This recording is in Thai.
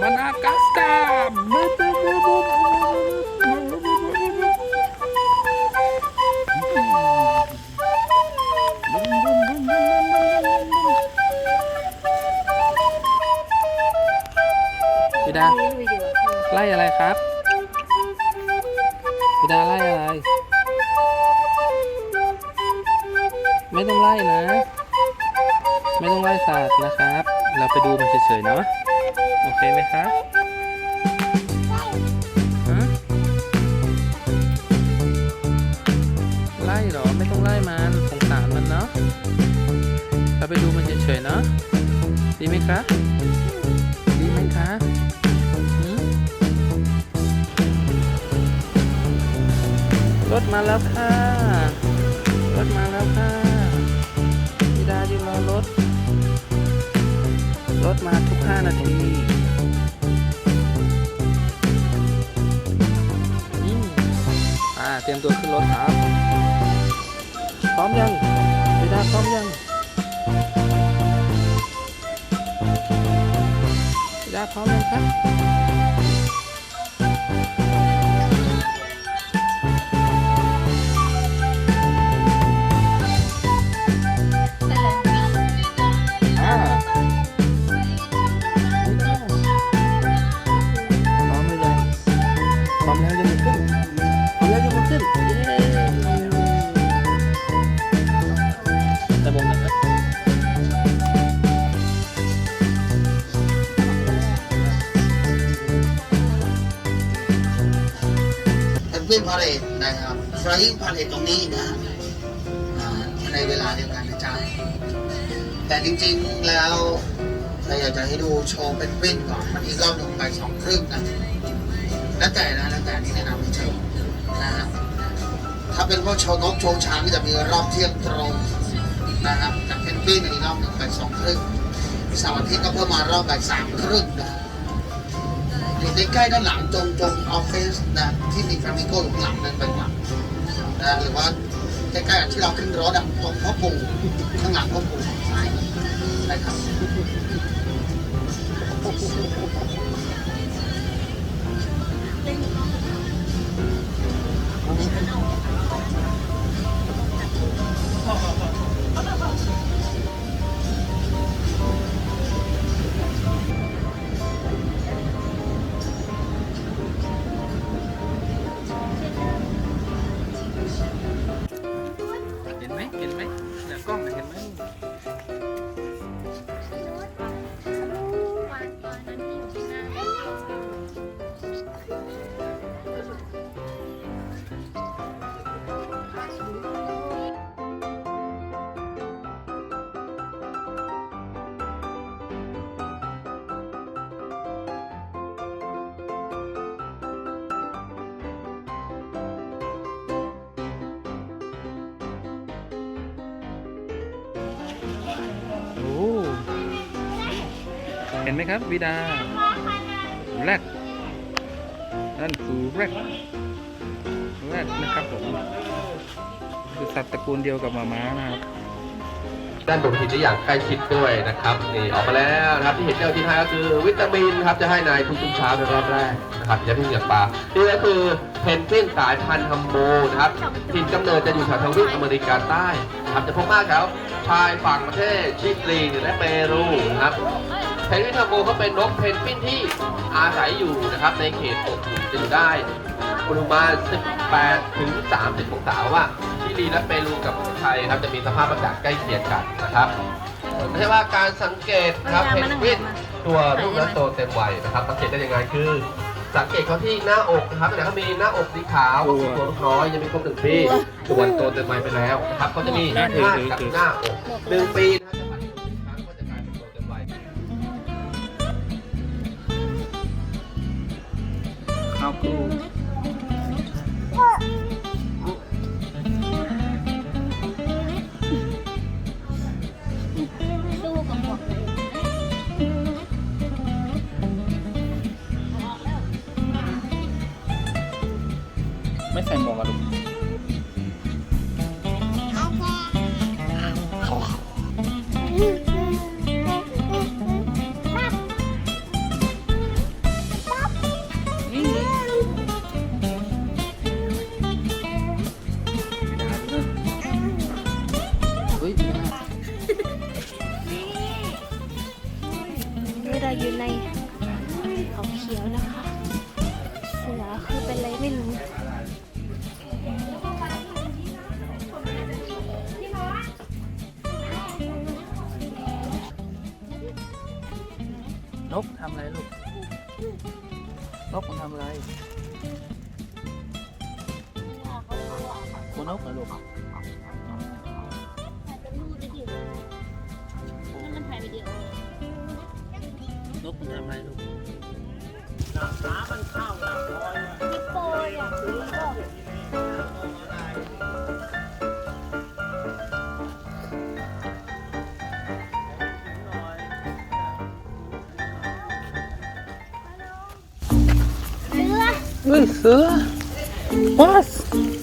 มานากัสการ์พี่ดาไล่อะไรครับพี่ดาไล่อะไร ไม่ต้องไล่นะ ไม่ต้องไล่สัตว์นะครับ เราไปดูมันเฉยๆเนาะ โอเคไหมครับฮะไล่เหรอ ไม่ต้องไล่มันสงสารมันเนาะเราไปดูมันเฉยๆเนาะดีไหมคะดีไหมคะหืมรถมาแล้วค่ะ รถมาแล้วค่ะ รถมาทุก 5 นาทีอืมอ่า เตรียมตัวขึ้นรถครับ พร้อมยังพี่ดาพร้อมยังพี่ดาพร้อมยังครับ เป็นวิ่งพาเลทนะครับไฟพาเลทตรงนี้นะในเวลาเดียวกันนะจ๊ะแต่จริงๆแล้วเราอยากจะให้ดูโชว์เป็นวิ่งก่อนมันอีกรอบหนึ่งไปสองครึ่งนะแล้วแต่นะแล้วแต่นี่แนะนำให้เชิญนะฮะถ้าเป็นพวกโชว์นกโชว์ช้างก็จะมีรอบเที่ยงตรงนะครับแต่เป็นวิ่งอีกรอบหนึ่งไปสองครึ่งเสาร์อาทิตย์ก็เพิ่มมารอบบ่ายสามครึ่งนะ อยู่ใกล้ๆด้านหลังจงจงออฟฟิศนะที่มีฟลามิโก้อยู่ข้างหลังนั่นเป็นหลังนะหรือว่าใกล้ๆกับที่เราขึ้นรถอะตรงพ่อปู่ข้างหลังพ่อปู่ของซ้ายนะครับ โอ้เห็นไหมครับวิดาแรดนั่นคือแรดแรดนะครับผมคือสัตว์ตระกูลเดียวกับหมาม้านะครับด้านบนหินได้อย่างใกล้ชิดด้วยนะครับนี่ออกมาแล้วนะครับที่เห็นเจ้าที่ให้ก็คือวิตามินครับจะให้นายทุกๆเช้าในรอบแรกนะครับจะพี่เหงือกปลานี่ก็คือเพนกวินสายพันธุ์ฮัมโบนะครับถิ่นกำเนิดจะอยู่แถวทวีปอเมริกาใต้ครับจะพบมากแถว ชายฝั่งประเทศชิลีและเปรูนะครับเพนกวินฮัมโบเขาเป็นนกเพนกวินที่อาศัยอยู่นะครับในเขตอบอุ่นจะอยู่ได้อุณหภูมิประมาณ18 ถึง 30 องศาว่าชิลีและเปรูกับไทยครับจะมีสภาพอากาศใกล้เคียงกันนะครับไม่ใช่ว่าการสังเกตนะครับเพนกวินตัวลูกและโตเต็มวัยนะครับสังเกตได้ยังไงคือ สังเกตเขาที่หน้าอกนะครับแต่เขามีหน้าอกสีขาวก็คือตัวลูกน้อยยังมีครบหนึ่งปีส่วนโตเต็มวัยไปแล้วนะครับเขาจะมีหน้ากับหน้าอกหนึ่งปีนะครับจะผลิตครั้งก็จะกลายเป็นโตเต็มวัยเอาค ไม่ใส่หมวกกันลูกเราอยู่ในเขาเขียวนะคะ เสือคือเป็นอะไรไม่รู้ นกทำอะไรลูก นกมันทำอะไรหัวนกเหรอลูกมันถ่ายวิดีโอนกมันทำอะไรลูก Isso. Nossa.